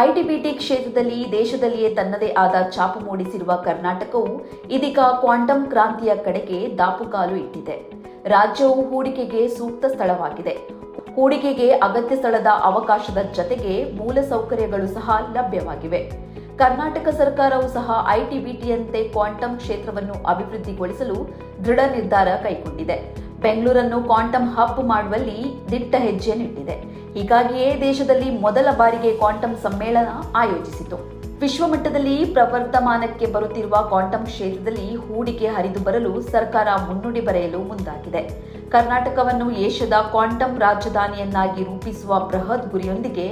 IT BT ಕ್ಷೇತ್ರದಲ್ಲಿ ದೇಶದಲ್ಲಿಯೇ ತನ್ನದೇ ಆದ ಛಾಪು ಮೂಡಿಸಿರುವ ಕರ್ನಾಟಕವು ಇದೀಗ ಕ್ವಾಂಟಮ್ ಕ್ರಾಂತಿಯ ಕಡೆಗೆ ದಾಪುಗಾಲು ಇಟ್ಟಿದೆ. ರಾಜ್ಯವು ಹೂಡಿಕೆಗೆ ಸೂಕ್ತ ಸ್ಥಳವಾಗಿದೆ. ಹೂಡಿಕೆಗೆ ಅಗತ್ಯ ಸ್ಥಳದ ಅವಕಾಶದ ಜತೆಗೆ ಮೂಲಸೌಕರ್ಯಗಳು ಸಹ ಲಭ್ಯವಾಗಿವೆ. ಕರ್ನಾಟಕ ಸರ್ಕಾರವು ಸಹ ಐಟಿಬಿಟಿಯಂತೆ ಕ್ವಾಂಟಮ್ ಕ್ಷೇತ್ರವನ್ನು ಅಭಿವೃದ್ಧಿಗೊಳಿಸಲು ದೃಢ ನಿರ್ಧಾರ ಕೈಗೊಂಡಿದೆ. ಬೆಂಗಳೂರನ್ನು ಕ್ವಾಂಟಮ್ ಹಬ್ ಮಾಡುವಲ್ಲಿ ದಿಟ್ಟ ಹೆಜ್ಜೆಯನ್ನಿಟ್ಟಿದೆ. ಹೀಗಾಗಿಯೇ ದೇಶದಲ್ಲಿ ಮೊದಲ ಬಾರಿಗೆ ಕ್ವಾಂಟಮ್ ಸಮ್ಮೇಳನ ಆಯೋಜಿಸಿತು. ವಿಶ್ವಮಟ್ಟದಲ್ಲಿ ಪ್ರವರ್ತಮಾನಕ್ಕೆ ಬರುತ್ತಿರುವ ಕ್ವಾಂಟಮ್ ಕ್ಷೇತ್ರದಲ್ಲಿ ಹೂಡಿಕೆ ಹರಿದು ಬರಲು ಸರ್ಕಾರ ಮುನ್ನುಡಿ ಬರೆಯಲು ಮುಂದಾಗಿದೆ. ಕರ್ನಾಟಕವನ್ನು ಏಷ್ಯಾದ ಕ್ವಾಂಟಮ್ ರಾಜಧಾನಿಯನ್ನಾಗಿ ರೂಪಿಸುವ ಬೃಹತ್ ಗುರಿಯೊಂದಿಗೆ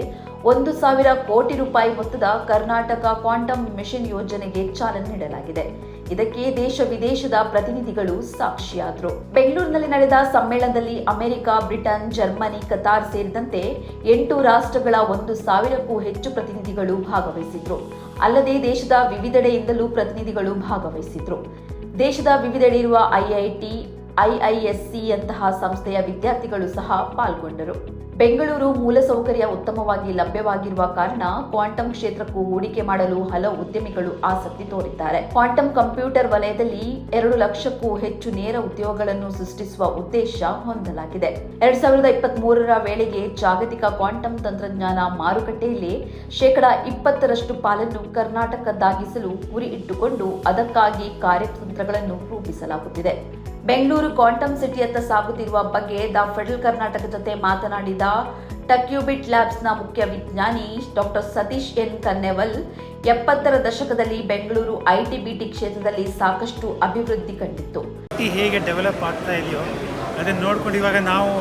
ಒಂದು ಸಾವಿರ ಕೋಟಿ ರೂಪಾಯಿ ಮೊತ್ತದ ಕರ್ನಾಟಕ ಕ್ವಾಂಟಮ್ ಮಿಷನ್ ಯೋಜನೆಗೆ ಚಾಲನೆ ನೀಡಲಾಗಿದೆ. ಇದಕ್ಕೆ ದೇಶ ವಿದೇಶದ ಪ್ರತಿನಿಧಿಗಳು ಸಾಕ್ಷಿಯಾದರು. ಬೆಂಗಳೂರಿನಲ್ಲಿ ನಡೆದ ಸಮ್ಮೇಳನದಲ್ಲಿ ಅಮೆರಿಕ, ಬ್ರಿಟನ್, ಜರ್ಮನಿ, ಕತಾರ್ ಸೇರಿದಂತೆ ಎಂಟು ರಾಷ್ಟ್ರಗಳ ಒಂದು ಸಾವಿರಕ್ಕೂ ಹೆಚ್ಚು ಪ್ರತಿನಿಧಿಗಳು ಭಾಗವಹಿಸಿದ್ರು. ಅಲ್ಲದೆ ದೇಶದ ವಿವಿಧೆಡೆಯಿಂದಲೂ ಪ್ರತಿನಿಧಿಗಳು ಭಾಗವಹಿಸಿದ್ರು. ದೇಶದ ವಿವಿಧೆಡೆ ಇರುವ ಐಐಟಿ ಐಐಎಸ್ಸಿಯಂತಹ ಸಂಸ್ಥೆಯ ವಿದ್ಯಾರ್ಥಿಗಳು ಸಹ ಪಾಲ್ಗೊಂಡರು. ಬೆಂಗಳೂರು ಮೂಲಸೌಕರ್ಯ ಉತ್ತಮವಾಗಿ ಲಭ್ಯವಾಗಿರುವ ಕಾರಣ ಕ್ವಾಂಟಮ್ ಕ್ಷೇತ್ರಕ್ಕೂ ಹೂಡಿಕೆ ಮಾಡಲು ಹಲವು ಉದ್ಯಮಿಗಳು ಆಸಕ್ತಿ ತೋರಿದ್ದಾರೆ. ಕ್ವಾಂಟಮ್ ಕಂಪ್ಯೂಟರ್ ವಲಯದಲ್ಲಿ ಎರಡು ಲಕ್ಷಕ್ಕೂ ಹೆಚ್ಚು ನೇರ ಉದ್ಯೋಗಗಳನ್ನು ಸೃಷ್ಟಿಸುವ ಉದ್ದೇಶ ಹೊಂದಲಾಗಿದೆ. ಎರಡ್ ಸಾವಿರದ ಇಪ್ಪತ್ತ್ ಮೂರರ ವೇಳೆಗೆ ಜಾಗತಿಕ ಕ್ವಾಂಟಮ್ ತಂತ್ರಜ್ಞಾನ ಮಾರುಕಟ್ಟೆಯಲ್ಲಿ ಶೇಕಡಾ ಇಪ್ಪತ್ತರಷ್ಟು ಪಾಲನ್ನು ಕರ್ನಾಟಕದ್ದಾಗಿಸಲು ಗುರಿ ಇಟ್ಟುಕೊಂಡು ಅದಕ್ಕಾಗಿ ಕಾರ್ಯತಂತ್ರಗಳನ್ನು ರೂಪಿಸಲಾಗುತ್ತಿದೆ. ಬೆಂಗಳೂರು ಕ್ವಾಂಟಮ್ ಸಿಟಿಯತ್ತ ಸಾಗುತ್ತಿರುವ ಬಗ್ಗೆ ದ ಫೆಡರಲ್ ಕರ್ನಾಟಕ ಜೊತೆ ಮಾತನಾಡಿದ ಟಕ್ಯೂಬಿಟ್ ಲ್ಯಾಬ್ಸ್ನ ಮುಖ್ಯ ವಿಜ್ಞಾನಿ ಡಾಕ್ಟರ್ ಸತೀಶ್ ಎನ್. ಕನ್ನೆವಲ್, ಎಪ್ಪತ್ತರ ದಶಕದಲ್ಲಿ ಬೆಂಗಳೂರು ಐಟಿಬಿಟಿ ಕ್ಷೇತ್ರದಲ್ಲಿ ಸಾಕಷ್ಟು ಅಭಿವೃದ್ಧಿ ಕಂಡಿತ್ತು. ಹೇಗೆ ಡೆವಲಪ್ ಆಗ್ತಾ ಇದೆಯೋ, ಅದನ್ನು ನೋಡ್ಕೊಂಡು ಇವಾಗ ನಾವು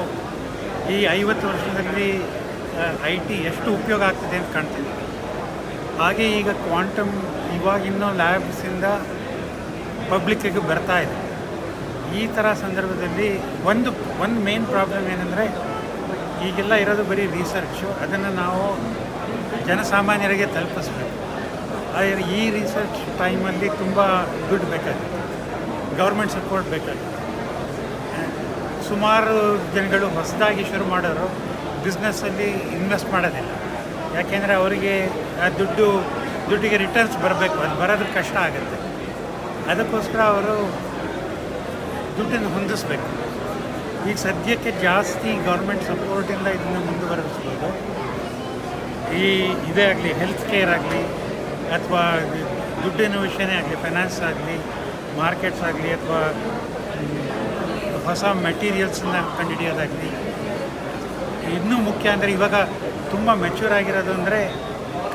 ಈ ಐವತ್ತು ವರ್ಷದಲ್ಲಿ ಐ ಟಿ ಎಷ್ಟು ಉಪಯೋಗ ಆಗ್ತಿದೆ ಅಂತ ಕಾಣ್ತೀವಿ ಹಾಗೆ ಈಗ ಕ್ವಾಂಟಮ್ ಇವಾಗ ಇನ್ನೂ ಲ್ಯಾಬ್ಸಿಂದ ಪಬ್ಲಿಕ್ಕಿಗೆ ಬರ್ತಾ ಇದೆ. ಈ ಥರ ಸಂದರ್ಭದಲ್ಲಿ ಒಂದು ಒಂದು ಮೇನ್ ಪ್ರಾಬ್ಲಮ್ ಏನಂದರೆ ಈಗೆಲ್ಲ ಇರೋದು ಬರೀ ರಿಸರ್ಚು ಅದನ್ನು ನಾವು ಜನಸಾಮಾನ್ಯರಿಗೆ ತಲುಪಿಸ್ಬೇಕು. ಆದರೆ ಈ ರಿಸರ್ಚ್ ಟೈಮಲ್ಲಿ ತುಂಬ ದುಡ್ಡು ಬೇಕಾಗುತ್ತೆ. ಗೌರ್ಮೆಂಟ್ ಸಪೋರ್ಟ್ ಬೇಕಾಗುತ್ತೆ. ಸುಮಾರು ಜನಗಳು ಹೊಸದಾಗಿ ಶುರು ಮಾಡೋರು ಬಿಸ್ನೆಸ್ಸಲ್ಲಿ ಇನ್ವೆಸ್ಟ್ ಮಾಡೋದಿಲ್ಲ. ಯಾಕೆಂದರೆ ಅವರಿಗೆ ಆ ದುಡ್ಡು, ದುಡ್ಡಿಗೆ ರಿಟರ್ನ್ಸ್ ಬರಬೇಕು. ಅದು ಬರೋದಕ್ಕೆ ಕಷ್ಟ ಆಗುತ್ತೆ. ಅದಕ್ಕೋಸ್ಕರ ಅವರು ದುಡ್ಡನ್ನು ಹೊಂದಿಸ್ಬೇಕು. ಈಗ ಸದ್ಯಕ್ಕೆ ಜಾಸ್ತಿ ಗೌರ್ಮೆಂಟ್ ಸಪೋರ್ಟಿಂದ ಇದನ್ನು ಮುಂದುವರೆಸ್ಬೋದು. ಈ ಇದೇ ಆಗಲಿ ಹೆಲ್ತ್ ಕೇರ್ ಆಗಲಿ, ಅಥವಾ ದುಡ್ಡಿನ ವಿಷಯನೇ ಆಗಲಿ ಫೈನಾನ್ಸ್ ಆಗಲಿ ಮಾರ್ಕೆಟ್ಸ್ ಆಗಲಿ, ಅಥವಾ ಹೊಸ ಮೆಟೀರಿಯಲ್ಸನ್ನ ಕಂಡುಹಿಡಿಯೋದಾಗಲಿ, ಇನ್ನೂ ಮುಖ್ಯ ಅಂದರೆ ಇವಾಗ ತುಂಬ ಮೆಚ್ಯೂರ್ ಆಗಿರೋದು ಅಂದರೆ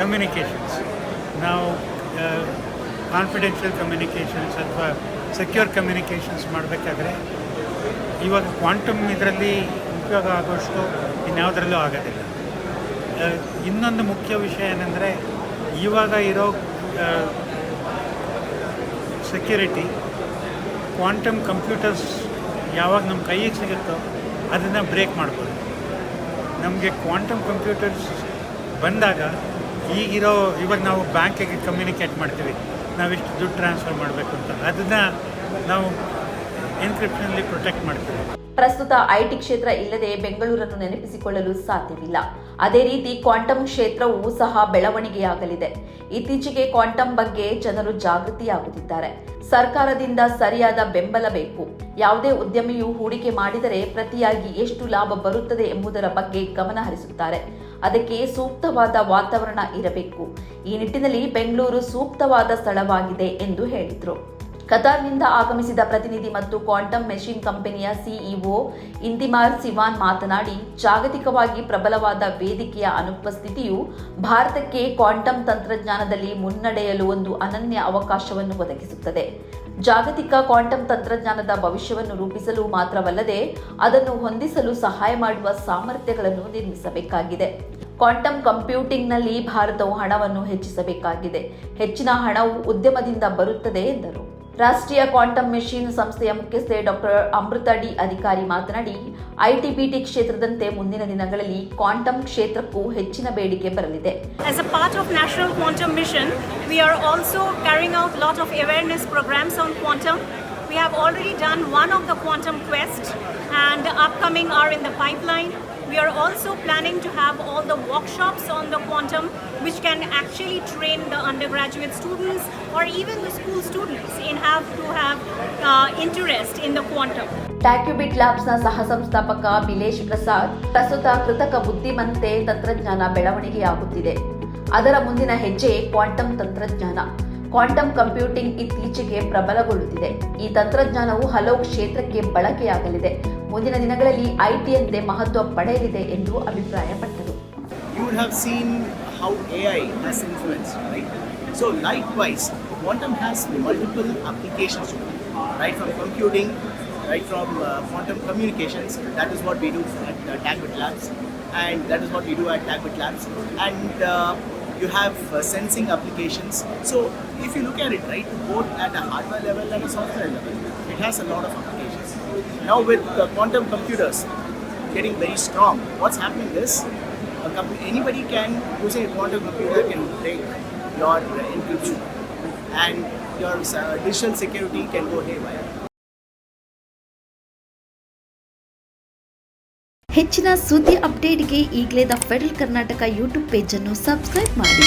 ಕಮ್ಯುನಿಕೇಷನ್ಸ್ ನಾವು ಕಾನ್ಫಿಡೆನ್ಷಿಯಲ್ ಕಮ್ಯುನಿಕೇಷನ್ಸ್ ಅಥವಾ ಸೆಕ್ಯೂರ್ ಕಮ್ಯುನಿಕೇಷನ್ಸ್ ಮಾಡಬೇಕಾದ್ರೆ ಇವಾಗ ಕ್ವಾಂಟಮ್ ಇದರಲ್ಲಿ ಉಪಯೋಗ ಆಗೋಷ್ಟು ಇನ್ಯಾವುದರಲ್ಲೂ ಆಗೋದಿಲ್ಲ. ಇನ್ನೊಂದು ಮುಖ್ಯ ವಿಷಯ ಏನಂದರೆ ಇವಾಗ ಇರೋ ಸೆಕ್ಯೂರಿಟಿ ಕ್ವಾಂಟಮ್ ಕಂಪ್ಯೂಟರ್ಸ್ ಯಾವಾಗ ನಮ್ಮ ಕೈಗೆ ಸಿಗುತ್ತೋ ಅದನ್ನು ಬ್ರೇಕ್ ಮಾಡ್ಬೋದು. ನಮಗೆ ಕ್ವಾಂಟಮ್ ಕಂಪ್ಯೂಟರ್ಸ್ ಬಂದಾಗ ಈಗಿರೋ, ಇವಾಗ ನಾವು ಬ್ಯಾಂಕಿಗೆ ಕಮ್ಯುನಿಕೇಟ್ ಮಾಡ್ತೀವಿ. ನಾವಿಷ್ಟು ದುಡ್ಡು ಟ್ರಾನ್ಸ್ಫರ್ ಮಾಡಬೇಕು ಅಂತ. ಅದನ್ನು ನಾವು ಎನ್ಕ್ರಿಪ್ಷನಲ್ಲಿ ಪ್ರೊಟೆಕ್ಟ್ ಮಾಡ್ತೀವಿ. ಪ್ರಸ್ತುತ ಐಟಿ ಕ್ಷೇತ್ರ ಇಲ್ಲದೆ ಬೆಂಗಳೂರನ್ನು ನೆನಪಿಸಿಕೊಳ್ಳಲು ಸಾಧ್ಯವಿಲ್ಲ. ಅದೇ ರೀತಿ ಕ್ವಾಂಟಮ್ ಕ್ಷೇತ್ರವೂ ಸಹ ಬೆಳವಣಿಗೆಯಾಗಲಿದೆ. ಇತ್ತೀಚೆಗೆ ಕ್ವಾಂಟಮ್ ಬಗ್ಗೆ ಜನರು ಜಾಗೃತಿಯಾಗುತ್ತಿದ್ದಾರೆ. ಸರ್ಕಾರದಿಂದ ಸರಿಯಾದ ಬೆಂಬಲ ಬೇಕು. ಯಾವುದೇ ಉದ್ಯಮಿಯು ಹೂಡಿಕೆ ಮಾಡಿದರೆ ಪ್ರತಿಯಾಗಿ ಎಷ್ಟು ಲಾಭ ಬರುತ್ತದೆ ಎಂಬುದರ ಬಗ್ಗೆ ಗಮನ ಹರಿಸುತ್ತಾರೆ. ಅದಕ್ಕೆ ಸೂಕ್ತವಾದ ವಾತಾವರಣ ಇರಬೇಕು. ಈ ನಿಟ್ಟಿನಲ್ಲಿ ಬೆಂಗಳೂರು ಸೂಕ್ತವಾದ ಸ್ಥಳವಾಗಿದೆ ಎಂದು ಹೇಳಿದರು. ಕತಾರ್ನಿಂದ ಆಗಮಿಸಿದ ಪ್ರತಿನಿಧಿ ಮತ್ತು ಕ್ವಾಂಟಮ್ ಮೆಷಿನ್ ಕಂಪನಿಯ ಸಿಇಒ ಇಂತಿಮಾರ್ ಸಿವಾನ್ ಮಾತನಾಡಿ, ಜಾಗತಿಕವಾಗಿ ಪ್ರಬಲವಾದ ವೇದಿಕೆಯ ಅನುಪಸ್ಥಿತಿಯು ಭಾರತಕ್ಕೆ ಕ್ವಾಂಟಮ್ ತಂತ್ರಜ್ಞಾನದಲ್ಲಿ ಮುನ್ನಡೆಯಲು ಒಂದು ಅನನ್ಯ ಅವಕಾಶವನ್ನು ಒದಗಿಸುತ್ತದೆ. ಜಾಗತಿಕ ಕ್ವಾಂಟಮ್ ತಂತ್ರಜ್ಞಾನದ ಭವಿಷ್ಯವನ್ನು ರೂಪಿಸಲು ಮಾತ್ರವಲ್ಲದೆ, ಅದನ್ನು ಹೊಂದಿಸಲು ಸಹಾಯ ಮಾಡುವ ಸಾಮರ್ಥ್ಯಗಳನ್ನು ನಿರ್ಮಿಸಬೇಕಾಗಿದೆ. ಕ್ವಾಂಟಮ್ ಕಂಪ್ಯೂಟಿಂಗ್ನಲ್ಲಿ ಭಾರತವು ಹಣವನ್ನು ಹೆಚ್ಚಿಸಬೇಕಾಗಿದೆ. ಹೆಚ್ಚಿನ ಹಣವು ಉದ್ಯಮದಿಂದ ಬರುತ್ತದೆ ಎಂದರು. ರಾಷ್ಟ್ರೀಯ ಕ್ವಾಂಟಮ್ ಮೆಷಿನ್ ಸಂಸ್ಥೆಯ ಮುಖ್ಯಸ್ಥೆ ಡಾಕ್ಟರ್ ಅಮೃತ ಡಿ ಅಧಿಕಾರಿ ಮಾತನಾಡಿ ಐಟಿಬಿಟಿ ಕ್ಷೇತ್ರದಂತೆ ಮುಂದಿನ ದಿನಗಳಲ್ಲಿ ಕ್ವಾಂಟಮ್ ಕ್ಷೇತ್ರಕ್ಕೂ ಹೆಚ್ಚಿನ ಬೇಡಿಕೆ ಬರಲಿದೆ As a part of National Quantum Mission, we are also carrying out lot of awareness programs on quantum. We have already done one of the quantum quest and the upcoming are in the pipeline. We are also planning to have all the workshops on the quantum which can actually train the undergraduate students or even the school students in have to have uh, interest in the quantum. ಟ್ಯಾಕ್ಯುಬಿಟ್ ಲ್ಯಾಬ್ಸ್ನ ಸಹ ಸಂಸ್ಥಾಪಕ ಬಿಲೇಶ್ ಪ್ರಸಾದ್ ಪ್ರಸ್ತುತ ಕೃತಕ ಬುದ್ಧಿಮತ್ತೆ ತಂತ್ರಜ್ಞಾನ ಬೆಳವಣಿಗೆಯಾಗುತ್ತಿದೆ. ಅದರ ಮುಂದಿನ ಹೆಜ್ಜೆ ಕ್ವಾಂಟಮ್ ತಂತ್ರಜ್ಞಾನ. ಕ್ವಾಂಟಮ್ ಕಂಪ್ಯೂಟಿಂಗ್ ಇತ್ತೀಚೆಗೆ ಪ್ರಬಲಗೊಳ್ಳುತ್ತಿದೆ. ಈ ತಂತ್ರಜ್ಞಾನವು ಹಲವು ಕ್ಷೇತ್ರಕ್ಕೆ ಬಳಕೆಯಾಗಲಿದೆ. ಮುಂದಿನ ದಿನಗಳಲ್ಲಿ ಐಟಿಯಂತೆ ಮಹತ್ವ ಪಡೆಯಲಿದೆ ಎಂದು ಅಭಿಪ್ರಾಯಪಟ್ಟರು. How AI has influenced, right? So likewise, quantum has multiple applications right from computing, right from uh, quantum communications. That is what we do at uh, Tagbit Labs, and that is what we do at Tagbit Labs. And uh, you have uh, sensing applications. So if you look at it, right, both at a hardware level and a software level, it has a lot of applications. Now with uh, quantum computers getting very strong, what's happening is a compu- anybody can using a quantum computer can break your uh, encryption and your uh, digital security can go haywire. ಹೆಚ್ಚಿನ ಸುದ್ದಿ ಅಪ್ಡೇಟ್ಗೆ ಈಗಲೇ the Federal Karnataka YouTube ಪೇಜನ್ನು subscribe ಮಾಡಿ